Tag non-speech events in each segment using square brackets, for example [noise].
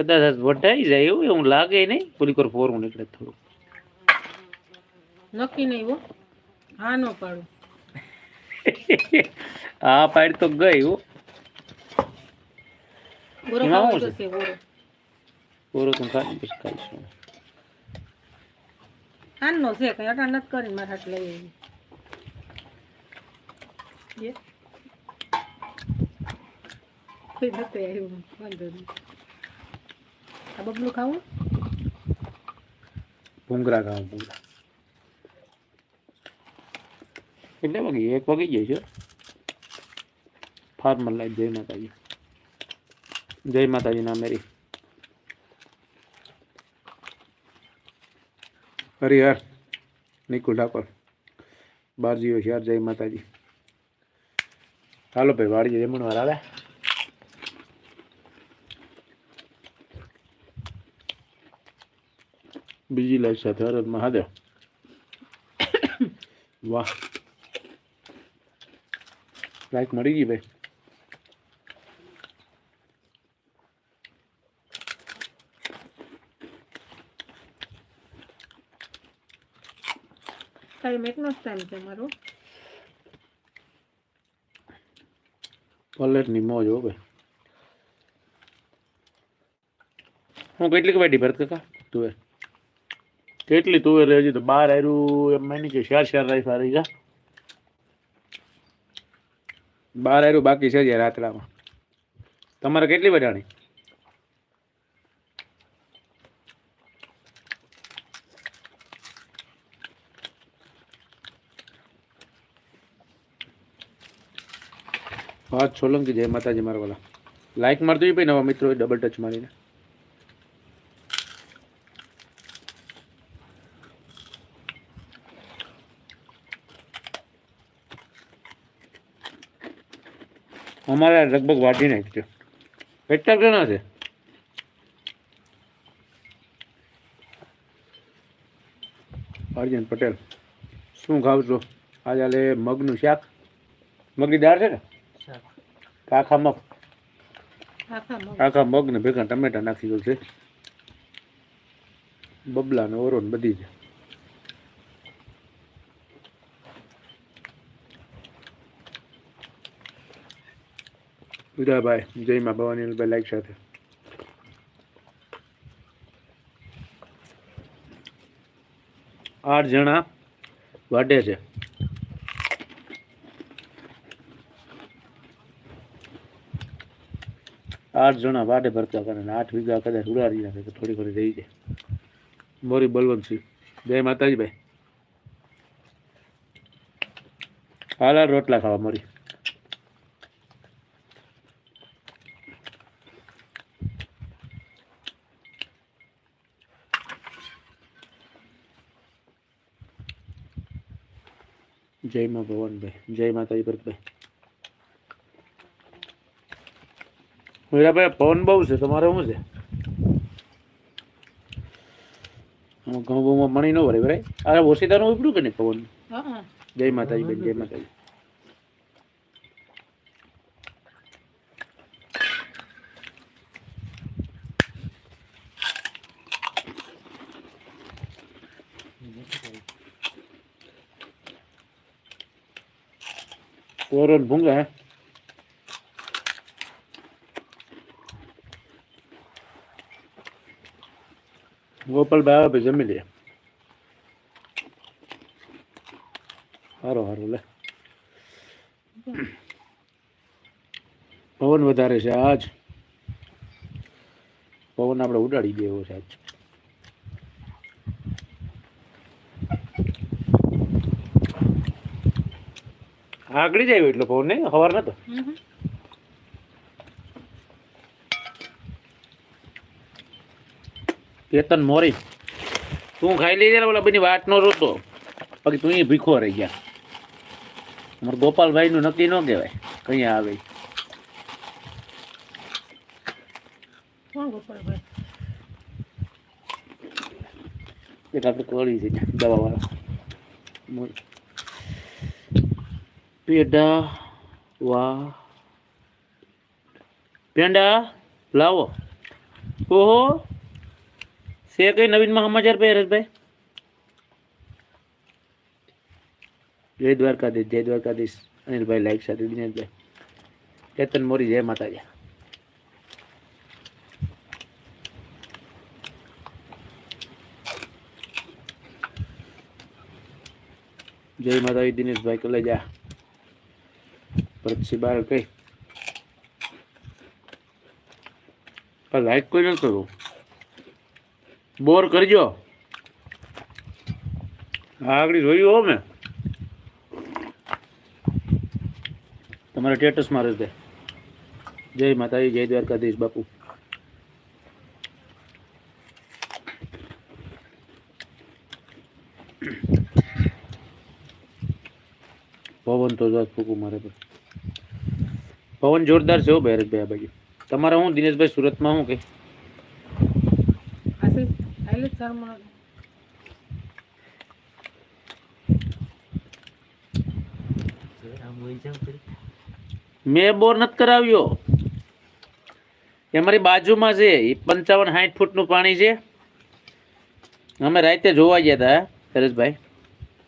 કદાચ વટાઈ જાય એવું એવું લાગે નહીં. પૂરી કર ફોરું નીકળે થોડું નક્કી નહીં હો. હા નો પાડું. હા પાડ તો ગઈ હો. એમાં શું છે? પૂરો તો ખાલી પછી ખાઈશું આનનો છે કઈ અટા નથી કરીને મારા હાથ લઈ આવી કોઈ નથી આવ્યું વાંધો નહીં. બબલું ખાવું? ભૂંગરા ખાવા ભૂંગરા કેટલા વાગે? એક વાગી જાય છે? ફાર્મર લાઈફ જય માતાજી. જય માતાજી ના મેરી હરિહર નિકુલ ઠાકોર. બારજીઓ શહેર જય માતાજી. હાલો ભાઈ વાડીએ જમણવાર આવે બીજી લાઈફ સાથે હરદ મહાદેવ વાહ. લાઈક મળી ગઈ ભાઈ. ટાઈમ એકનો જ ટાઈમ છે મારો. પલેટની મોજ હો ભાઈ. હું કેટલીક વાટી ભરત કાકા? તુવેર કેટલી તુવેર હજી તો બાર આયરું, એમ માની કે શેર શેર રાઈફા રહી જા. બાર આયરું બાકી છે જે રાતડામાં. તમારે કેટલી વટાણી હા સોલંકી જય માતાજી મારા વાલા. લાઈક મારજો ભાઈ નવા મિત્રો ડબલ ટચ મારીને. અમારે લગભગ વાઢી નાખ્યો. કેટલા ઘણા છે? અર્જુન પટેલ શું ખાવ છો? આજે આલે મગનું શાક. મગની દાળ છે ને? આખા મગ. આખા મગ. ને ભેગા ટમેટા નાખી દઉં છે. બબલા ને ઓરો ને બધી છે. ઉદયભાઈ જય મા લાઈક સાથે. આઠ જણા વાટે છે. આઠ જણા વાટે ભરતા કરે આઠ વીઘા કદાચ ઉડાડી નાખે તો થોડી ઘણી રહી જાય. મોરી બલવંતસિંહ જય માતાજી ભાઈ. હાલ રોટલા ખાવા મરી. જય મા ભવનભાઈ જય માતાજી ભરતભાઈ મીરાભાઈ પવન બહુ છે. તમારે શું છે? ઘઉં બહુમાં મણી ન ભરે ભરાય. અરે ઓસીદાનું ઉપડ્યું કે નહીં પવન હા. જય માતાજી બેન જય માતાજી. ભૂંગા, હે. ગોપાલભાઈ આવે જમી લે. સારું સારું લે. પવન વધારે છે આજ. પવન આપણે ઉડાડી દે એવો છે આજ. આગળી જાય એટલો પવન નહીં સવાર નતો. કેતન મોરી તું ખાઈ લઈ જાય ઓલા બની વાત નો રોતો બાકી તું ભીખો રહી ગયા. અમારે ગોપાલભાઈ નું નક્કી ન કહેવાય કઈ આવે. એક આપણે કળી છે દવા વાળા પેડા, વાહ. પેંડા, લાવો. ઓહો. શે કઈ નવીનમાં સમાચાર ભાઈ, હરેશભાઈ? જય દ્વારકાધીશ જય દ્વારકાધીશ. અનિલભાઈ લાઈક સાથે દિનેશભાઈ કેતન મોરી, જય માતાજી. જય માતાજી, દિનેશભાઈ કલેજા બાર કઈ. લાઈક કોઈ ન કરું બોર કરજો. આગળ જોયું હો મેં. તમારા સ્ટેટસ મારે છે. જય માતાજી, જય દ્વારકાધીશ બાપુ. પવન તો જાત ફૂકું. પવન જોરદાર છે હો ભૈરતભાઈ આ બાજુ. તમારા હું દિનેશભાઈ સુરતમાં હું કે? મેં બોર નથી કરાવ્યો. એ અમારી બાજુમાં છે એ પંચાવન સાઠ ફૂટનું પાણી છે. અમે રાતે જોવા ગયા હતા હરેશભાઈ.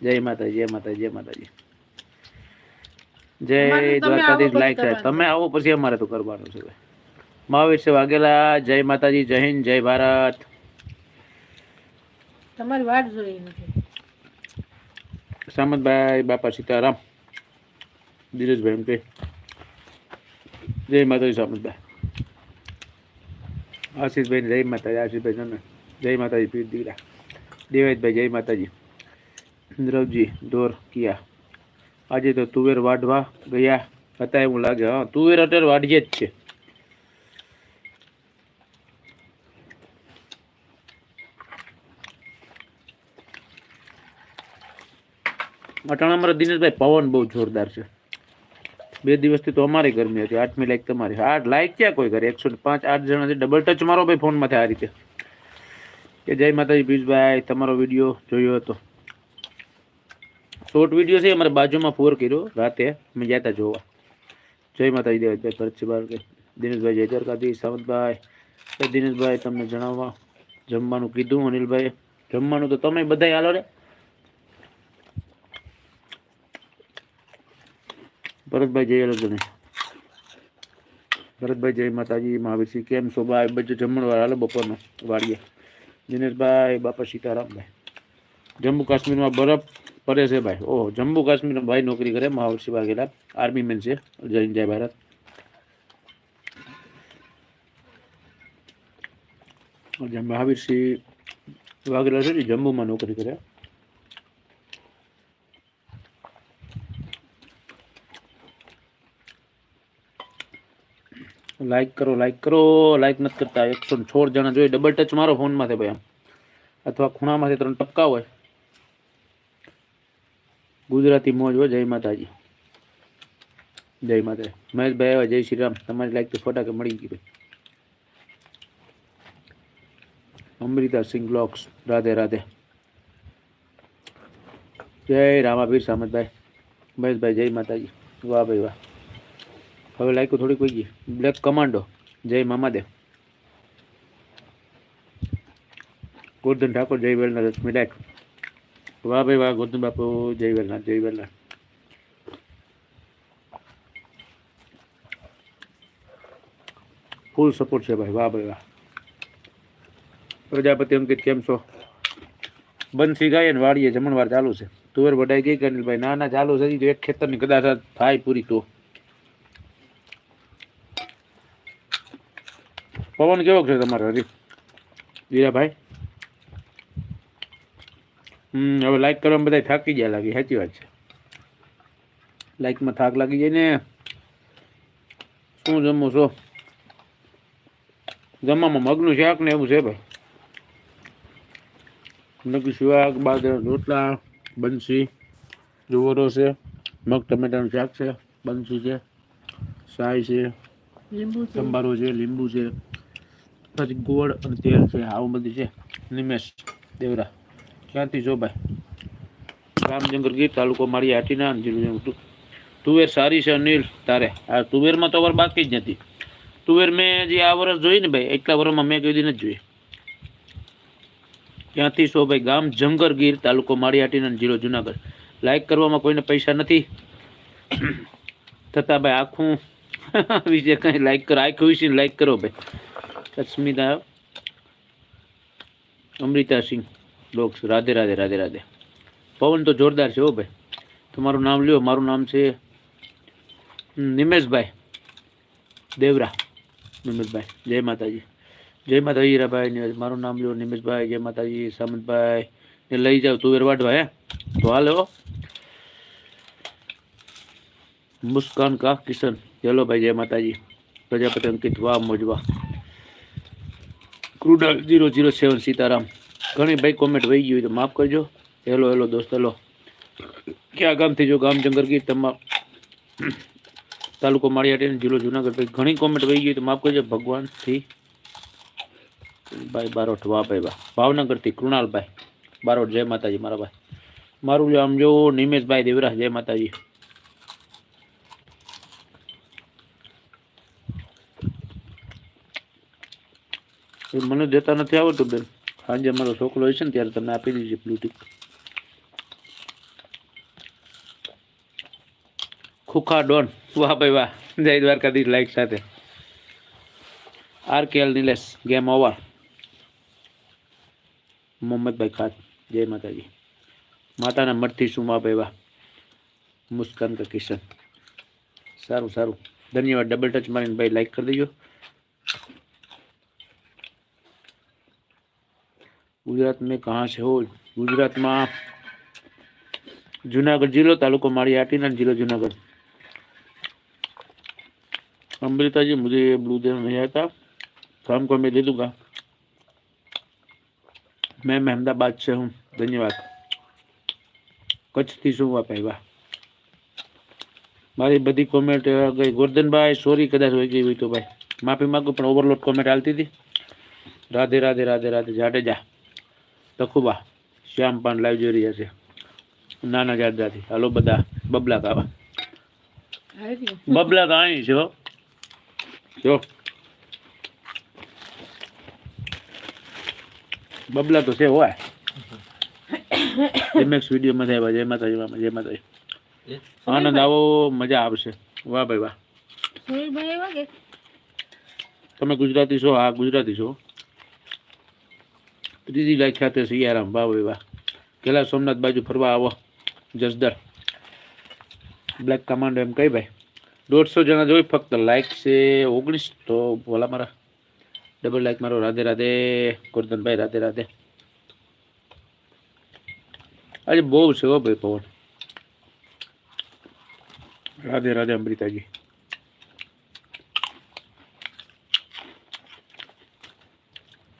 જય માતાજી જય માતાજી જય માતાજી. જય અમારે તમે દ્વારકાધીશ આવો લાઈક પછી સાહેબ. તમે આવો પછી અમારે તો કરવાનું છે ભાઈ. મહાવીર છે વાઘેલા જય માતાજી જય હિન્દ જય ભારત. તમારી વાટ જોઈ નથી. સામંતભાઈ બાપા સીતારામ ધીરજભાઈ એમ કે. જય માતાજી સામંતભાઈ. આશીષભાઈ જય માતાજી આશીષભાઈ જન જય માતાજી પીર દીકરા. દેવાયતભાઈ જય માતાજી. ધ્રુવજી દોર કિયા. આજે તો તુવેર વાઢવા ગયા હતા એવું લાગે. હા, તુવેર અત્યારે વાઢીએ જ છે અટાણા અમારા દિનેશભાઈ પવન બહુ જોરદાર છે. બે દિવસથી તો અમારી ગરમી હતી, આઠમી લાઈક તમારી. આઠ લાઈક ક્યાં કોઈ ઘરે એકસો પાંચ, આઠ જણા છે. ડબલ ટચ મારો ભાઈ ફોનમાંથી આ રીતે. કે જય માતાજી પિયુષભાઈ, તમારો વીડિયો જોયો હતો. શોર્ટ વીડિયો છે, અમારે બાજુમાં ફોર કર્યો, રાતે અમે ગયા જોવા. જય માતાજી દેવભાઈ ભરતસિંહ બારકે દિનેશભાઈ જય દ્વારકાધીશ સાવંતભાઈ દિનેશભાઈ તમને જણાવવા જમવાનું કીધું અનિલભાઈ જમવાનું તો તમે બધાય હાલો રે ભરતભાઈ જય અલગને ભરતભાઈ જય માતાજી મહાવીરસિંહ કેમ છો ભાઈ બધું જમણવાર હાલો બપોરનો વાડીએ. દિનેશભાઈ, બાપા સીતારામભાઈ જમ્મુ કાશ્મીરમાં બરફ પડે છે ભાઈ. ઓહો, જમ્મુ કાશ્મીરમાં ભાઈ નોકરી કરે મહાવીરસિંહ વાઘેલા આર્મી મેન છે, જય જય ભારત. જે મહાવીરસિંહ વાઘેલા છે ને, જમ્મુમાં નોકરી કરે. લાઈક કરો લાઈક કરો. લાઈક નથી કરતા. એકસો છોડ જણા જોઈએ. ડબલ ટચ મારો ફોનમાંથી ભાઈ આમ. અથવા ખૂણામાંથી ત્રણ ટપકા હોય. ગુજરાતી મોજ હોય જય માતાજી. જય માતાજી. મહેશભાઈ આવ્યા, જય શ્રી રામ. તમારી લાઈક તો ફટાકે મળી ગઈ ભાઈ. અમૃતા સિંહ બ્લોગ્સ. રાધે રાધે. જય રામાપીર સામતભાઈ. મહેશભાઈ જય માતાજી. વાહ ભાઈ, વાહ. હવે લાઈકો થોડીક કોઈ ગઈ. બ્લેક કમાન્ડો જય મામાદેવ. ગોરધન ઠાકોર, જય વેલનાથ રશ્મિ લાયક વાહ ભાઈ, વાહ ગોરધન બાપુ, જય વેલનાથ જય વેલનાથ. ફૂલ સપોર્ટ છે ભાઈ, વાહ ભાઈ, વાહ. પ્રજાપતિ અંકિત, કેમ છો? બંસી ગાય ને વાડીએ જમણવાર ચાલુ છે. તુવેર વડાઈ ગઈ કે ભાઈ ના ના, ચાલુ છે એક ખેતરની કદાચ થાય પૂરી તો. પવન કેવો છે તમારો હરી વીરાભાઈ? હમ હવે લાઈક કરવામાં બધા થાકી ગયા લાગી સાચી વાત છે. લાઈકમાં થાક લાગી જાય ને. શું જમો છો? જમવામાં મગનું શાક ને એવું છે ભાઈ. નકી શાક બાજરાના રોટલા બંસી જુવારો છે. મગ ટમેટાનું શાક છે બંસી છે સાય છે લીંબુ સંભારો છે લીંબુ છે પછી ગોળ અને તેલ છે આવું બધું છે. નિમેશ દેવરા. ક્યાંથી જો ભાઈ. રામજંગર ગીર તાલુકો મારી હાટીના તુવેર સારી છે અનિલ તારે. આ તુવેરમાં તો વર બાકી જ નથી. તુવેર મેં જે આ વર્ષ જોઈ ને ભાઈ, એટલા વર્ષમાં મેં કઈ દી નથી જોઈ. ત્યાંથી સો ભાઈ ગામ જંગરગીર તાલુકો માળિયાટીના જિલ્લો જુનાગઢ. લાઈક કરવામાં કોઈને પૈસા નથી. થતાં ભાઈ આખું [laughs] વિશે કંઈ લાઈક કરો. આખું વિશે લાઈક કરો ભાઈ. અસ્મિતા અમૃતા સિંહ. લોક્સ રાધે રાધે રાધે રાધે પવન તો જોરદાર છે હો ભાઈ તમારું નામ લ્યો મારું નામ છે હમ, નિમેશભાઈ દેવરા નિમેશભાઈ જય માતાજી જય માતાજી હીરાભાઈ ને મારું નામ લ્યો નિમેશભાઈ જય માતાજી સામંતભાઈ ને લઈ જાવ તુવેર વાટવા હે તો હાલે હો મુસ્કાન કા કિશન ચલો ભાઈ જય માતાજી પ્રજાપતિ અંકિત વાહ મોજવા ક્રુડલ જીરો જીરો સેવન સીતારામ ઘણી ભાઈ કોમેન્ટ વહી ગઈ હોય તો માફ કરજો. હેલો હેલો દોસ્ત, હેલો. ક્યાં ગામથી જો ગામ જંગરગીર તમા, તાલુકો માળિયાટી જિલ્લો જુનાગઢ ભાઈ. ઘણી કોમેન્ટ વહી ગઈ તો માફ કરજો. ભગવાનથી ભાઈ બારોટ વાહ ભાઈ વાહ ભાવનગરથી કૃણાલભાઈ બારોટ, જય માતાજી મારા ભાઈ. મારું આમ જો નિમેશભાઈ દેવરા જય માતાજી. મને દેતા નથી આવડતું બેન. સાંજે મારો છોકરો હોય છે ને ત્યારે તમને આપી દીધી બ્લુટી ખુખા ડોન. વાહ ભાઈ વાહ. જય દ્વારકાધીશ લાઈક સાથે. R K L Nilesh game over મોહમ્મદભાઈ Khan, જય માતાજી. માતાના મઠથી શું વાહ ભાઈ વાહ. મુસ્કાન કા કિશન. સારું સારું. ધન્યવાદ. ડબલ ટચ મારીને ભાઈ લાઈક કરી દેજો. गुजरात में कहाँ से हो गुजरात में जूनागढ़ जिलो तालुको मारी आटीना जिलो जूनागढ़ अमृता जी मुझे ये ब्लू देव नहीं आया शाम को मैं दे दूँगा मैं अहमदाबाद से हूँ धन्यवाद कच्छ थी शू वहाँ मारी बड़ी कॉमेंट गई गोर्धन भाई सॉरी कदाच हो गई हुई तो भाई माफ़ी मांगू पर ओवरलोड कॉमेंट आलती थी राधे राधे राधे राधे जाडे जा તખુબા શ્યામ પણ લાઈવ જોઈ રહ્યા છે નાના જાડજાથી હાલો બધા બબલા કાવા બબલા તો અહીં છે હો. જો. બબલા તો છે હોય. એમએક્સ વિડીયોમાં થાય જય માતાજી મામા જય માતાજી આનંદ આવો મજા આવશે. વાહ ભાઈ વાહ. સુરેશભાઈ એવા કે? તમે ગુજરાતી છો હા ગુજરાતી છો. ત્રીજી લાઈક ખાતે સિયારામ વાહ વાહ. કેલા સોમનાથ બાજુ ફરવા આવો જસદર બ્લેક કમાન્ડો એમ કઈ ભાઈ. દોઢસો જણા જોઈ ફક્ત લાઈક છે, ઓગણીસ તો ભોલા મારા. ડબલ લાઈક મારો, રાધે રાધે. ગોરધનભાઈ, રાધે રાધે. આજે બહુ છે હો ભાઈ પવન. રાધે રાધે અમૃતાજી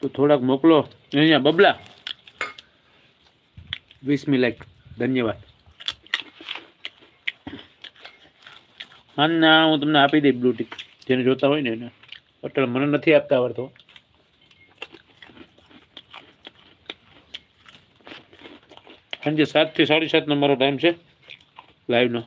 તો થોડાક મોકલો. અહીંયા, બબલા. વીસમી લાઈક ધન્યવાદ. હા, ના, હું તમને આપી દઈશ બ્લુ ટીક જેને જોતા હોય ને એને. અટલ, મને નથી આપતા આવડતો. સાંજે સાતથી સાડી સાતનો મારો ટાઈમ છે. લાઈવનો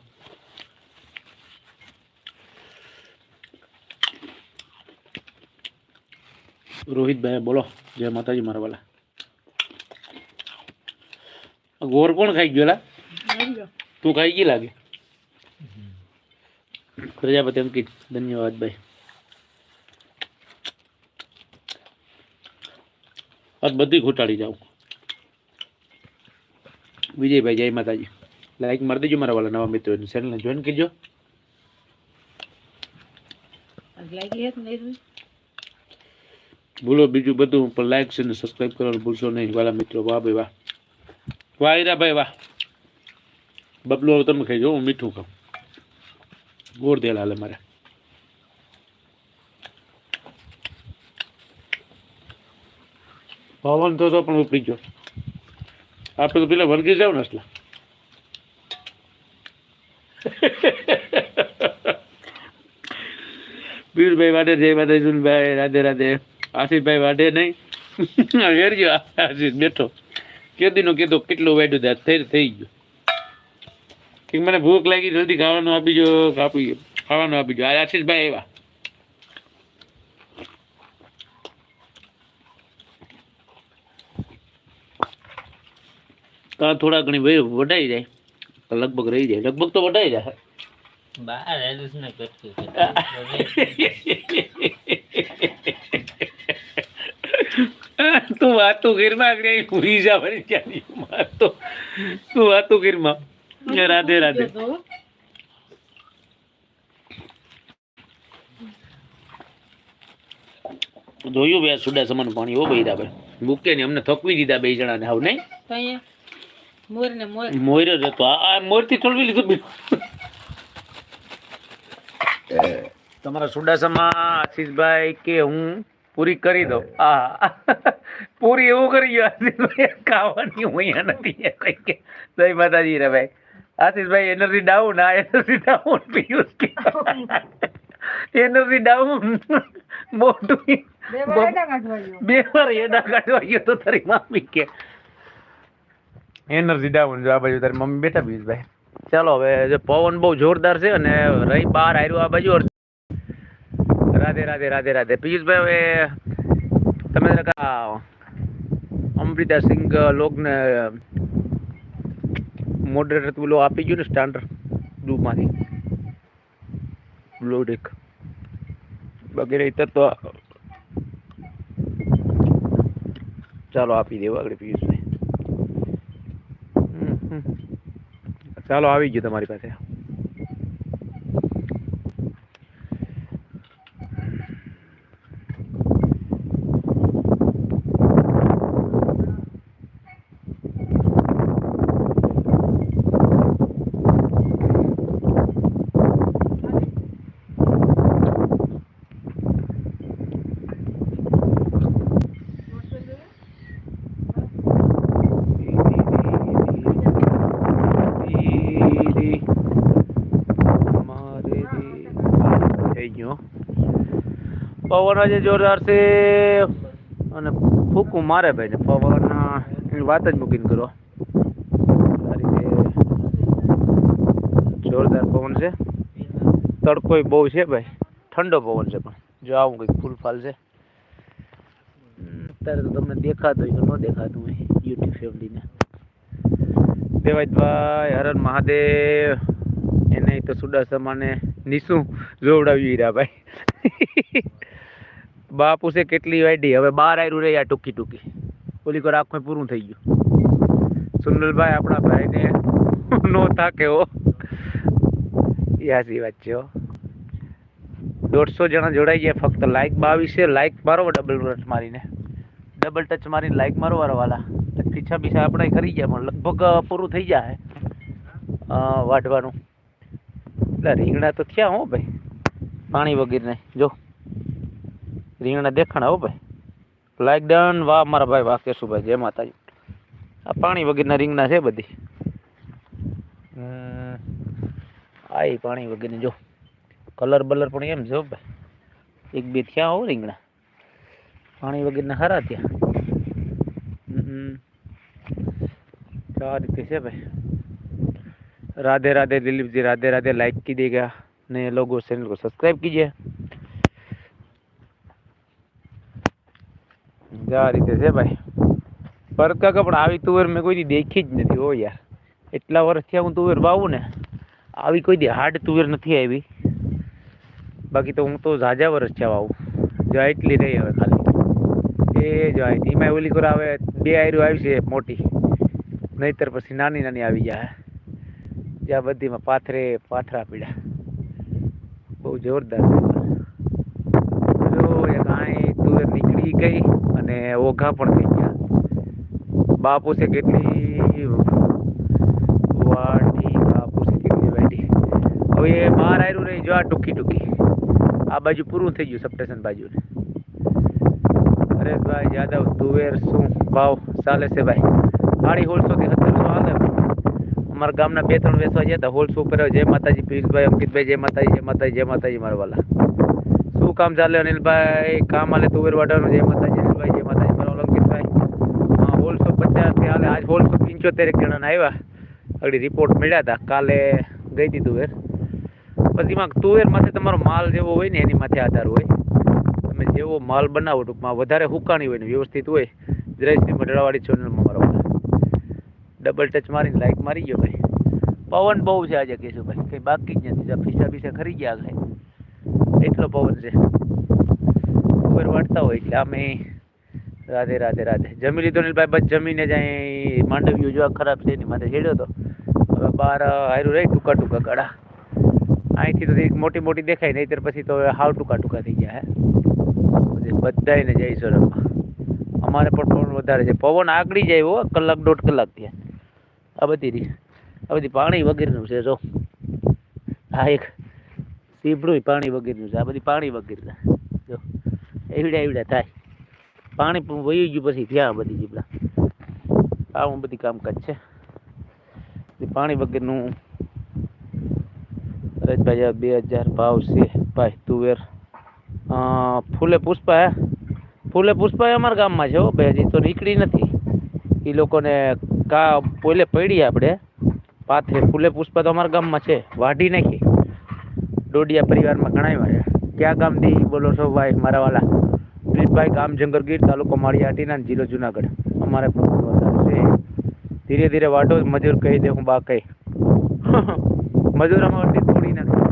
રોહિતભાઈ બોલો. જય માતાજી, મારા વાલા. ગોર કોણ ખાઈ ગયો. તું ખાઈ ગઈ, લાગે? પ્રજાપતિ અંકિત ધન્યવાદ ભાઈ. આજ બધી ઘોટાડી જાઉં. વિજયભાઈ, જય માતાજી. લાઈક મારી દેજો, મારા વાલા નવા મિત્રો ચેનલને જોઈન કરજો. આજ ભૂલો બીજું બધું, પણ લાઈક છે સબસ્ક્રાઈબ કરવાનું ભૂલશો નહીં. વાલા મિત્રો, વાહ ભાઈ, વાહ. વાહ હીરાભાઈ વાહ. બબલું, હવે તમે ખાઈ જો હું મીઠું ખાઉં. ગોળ દેલા હાલે મારે. પવન થતો પણ ઉપડી ગયો. આપણે તો પેલા વર્ગી જાવ ને અસલા બીરભાઈ [laughs] વાડે, જય માતા જુનભાઈ રાધે રાધે. આશીષભાઈ વાઢે નહીં. વેરજો આશીષ બેઠો. કેદીનું કીધું કેટલું વાઢ્યું ત્યાં થઈ થઈ ગયો. ઠીક, મને ભૂખ લાગી, જલ્દી ખાવાનું આપી જો ખાવાનું આપી જો. આ આશીષભાઈ આવ્યા. તો થોડા ઘણી વઢાઈ જાય? લગભગ રહી જાય. લગભગ તો વઢાઈ જાય. બહાર આવીશ ને કટકી તું વાતો ઘરમાં આગળ ભૂલી જવાની ચાલી મારતો તું વાતો ઘરમાં રાધે રાધે જોયું બે સુડા સમાન પાણી હો ભાઈ ભાઈ. મૂકે ને અમને થકવી દીધા બે જણા ને હાવ નહીં? તો મોર ને મોર. મોર જ હતો. આ મોર મોરથી ઠોલવી લીધું તમારા સુડાસામાં આશીષભાઈ કે હું પૂરી કરી દઉં? આ પૂરી એવું કરી ગયો આશીષભાઈ ખાવાની હું અહીંયા નથી. કઈ કે જય માતાજી રે ભાઈ. આશીષભાઈ એનર્જી ડાઉન આ energy down Piyush K. Energy down મોટું બે વાર એડા કાઢવા ગયો. બે વાર કાઢવા ગયો તો તારી મમ્મી કે એનર્જી ડાઉન જો આ બાજુ તારી મમ્મી બેઠા પિયુષભાઈ. ચાલો, હવે જે પવન બહુ જોરદાર છે અને રહી બહાર આવ્યું આ બાજુ રાધે રાધે રાધે રાધે. પિયુષભાઈ, હવે તમે અમૃતા સિંહ લોકને મોડરેટર પેલો આપી ગયું ને સ્ટાન્ડર્ડ ગ્રુપમાંથી બ્લુ ડિક વગેરે તો ચાલો, આપી દેવું આગળ પિયુષભાઈ હમ, હમ. ચાલો આવી ગયું તમારી પાસે દીદી, મારે દી- થઈ ગયો પવન આજે જોરદાર છે અને ફૂકું મારે ભાઈ ને. પવન એની વાત જ મૂકીને કરો. જોરદાર પવન છે. તડકોય બહુ છે ભાઈ. ઠંડો પવન છે પણ. જો આવું કંઈક ફૂલ ફાલ છે અત્યારે તો તમને દેખાતું હોય ન દેખાતું હોય યુટ્યુબ ફેમિલીને દેવાજભાઈ હરણ મહાદેવ એને તો સુડાસમાને નિશું જોવડાવી રહ્યા ભાઈ. બાપુ છે કેટલી વાઈડી હવે બાર આયરું રહી આ ટૂંકી ટૂંકી. ઓલી કોર આંખમાં પૂરું થઈ ગયું. સુંદરભાઈ આપણા ભાઈને નો થાકે હો. યાસી વાત છે હો. દોઢસો જણા જોડાઈ ગયા, ફક્ત લાઈક બાવીસ છે. લાઈક મારો ડબલ ટચ મારીને. ડબલ ટચ મારીને લાઈક મારો વાળા પીછા પીછા આપણે કરી ગયા, પણ લગભગ પૂરું થઈ જાય વાઢવાનું. એટલે રીંગણા તો થયા હો ભાઈ. પાણી વગેરે જો. રીંગણા દેખાણા હો ભાઈ લાઈક ડન વાહ મારા ભાઈ વાહ કેશુભાઈ જય માતાજી આ પાણી વગેરેના રીંગણા છે બધી હમ, આ ઈ પાણી વગેરે જો કલર બલર પણ એમ છે હો ભાઈ એક બે થયા હો રીંગણા પાણી વગેરેના સારા થયા હમ. तो आ રીતે છે ભાઈ राधे राधे दिलीप जी राधे राधे लाइक कीजिएगा नए लोगों चैनल को सब्सक्राइब कीजिए જો આ રીતે છે ભાઈ. ભરત કાકા પણ આવી તુવેર મેં કોઈ દેખી જ નથી હો યાર. એટલા વર્ષ થયા હું તુવેર વાવું ને, આવી કોઈ દી હાર્ડ તુવેર નથી આવી. બાકી તો હું તો ઝાઝા વર્ષ થયા વાવું. જો એટલી રહી હવે ખાલી. એ જો એમાં ઓલી કોર આવે, બે આયરું આવી છે મોટી. નહીતર પછી નાની નાની આવી જાય. જ્યાં બધીમાં પાથરે, પાથરા પીડા. બહુ જોરદાર જો એક તુવેર નીકળી ગઈ. અને ઓઘા પણ થઈ ગયા. બાપુ છે કેટલી બાપુ છે કેટલી વાટી હવે બહાર આવ્યું રહી જો આ ટૂંકી ટૂંકી. આ બાજુ પૂરું થઈ ગયું, સપ્ટેશન બાજુ હરેશભાઈ યાદવ તુવેર શું? ભાવ ચાલે છે ભાઈ. સાડી સોળસો થી સત્તરસો હાલે. અમારા ગામના બે ત્રણ વેચવા જતા હોલસો ઉપર. જય માતાજી, પિયુષભાઈ, અંકિતભાઈ, જય માતાજી જય માતાજી જય માતાજી, મારા શું કામ ચાલે અનિલભાઈ? કામ હાલે તુવેર વાટવાનું જય માતાજી, અનિલભાઈ જય માતાજી મારા વાલા અંકિતભાઈ હા હોલસો પચાસ આજ હોલ હોલસો પંચોતેર એક જણાના આવ્યા આગળ રિપોર્ટ મળ્યા હતા કાલે ગઈ હતી તુવેર. પછી એમાં તુવેર માથે તમારો માલ જેવો હોય ને એની માથે આધાર હોય. તમે જેવો માલ બનાવો ટૂંકમાં, વધારે હુકાણી હોય ને, વ્યવસ્થિત હોય જયશ્રી મઢડાવાળી ચેનલમાં મારો ડબલ ટચ મારીને લાઈક મારી ગયો ભાઈ. પવન બહુ છે આજે, કેશુભાઈ. કંઈ બાકી જ નથી. ફીસા બીસા ખરી ગયા આગળ એટલો પવન છે. તુવેર વાટતા હોય એટલે આમે રાધે રાધે રાધે. જમી લીધો નીલભાઈ ભાઈ, બસ જમીને જાય માંડવીઓ જોવા ખરાબ છે એની માથે હેડ્યો તો. હવે બહાર હાર્યું રહી ટૂંકા ટૂંકા ગાડા અહીંથી તો એક મોટી મોટી દેખાય નહીં પછી તો હવે ટૂંકા ટૂંકા થઈ ગયા, હે. બધાને જય સોરમમાં અમારે પણ પવન વધારે છે. પવન આગળી જાય હો, કલાક દોઢ કલાક ત્યાં આ બધી રી આ બધી પાણી વગેરેનું છે, જો. આ એક સીપડું પાણી વગેરેનું છે. આ બધી પાણી વગેરે જો. એવડા એવડા થાય. પાણી પણ વહી ગયું પછી ત્યાં બધી જીપડા આવું બધી કામકાજ છે. પાણી વગરનું રજભાઈ બે હજાર ભાવ છે. ભાઈ તુવેર ફૂલે પુષ્પા ફૂલે પુષ્પા અમારા ગામમાં છે બે હજી તો નીકળી નથી. એ લોકોને કા પોલે પડી આપણે પાથરે ફૂલે પુષ્પા તો અમારા ગામમાં છે. વાઢી નાખી. ડોડિયા પરિવારમાં ઘણા વાળ્યા ક્યાં ગામથી બોલો છો ભાઈ, મારા વાલા? દિલીપભાઈ ગામ જંગરગીર તાલુકો માળિયા હાટીના જિલ્લો જુનાગઢ. અમારે ધીરે ધીરે વાટો મજૂર કહી દે હું બા મજૂર અમારે થોડી નથી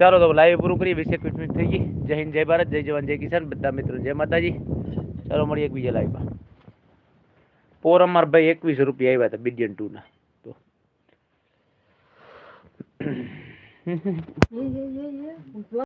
ચાલો તો લાઈવ પૂરું કરીએ. વીસ એકવીસ મિનિટ થઈ ગઈ. જય હિન્દ, જય ભારત, જય જવાન, જય કિસાન. બધા મિત્રો, જય માતાજી. ચાલો મળીએ એકબીજા લાઈવમાં. પોર અમાર ભાઈ એકવીસ રૂપિયા આવ્યા હતા બિડિયન ટુ ના તો.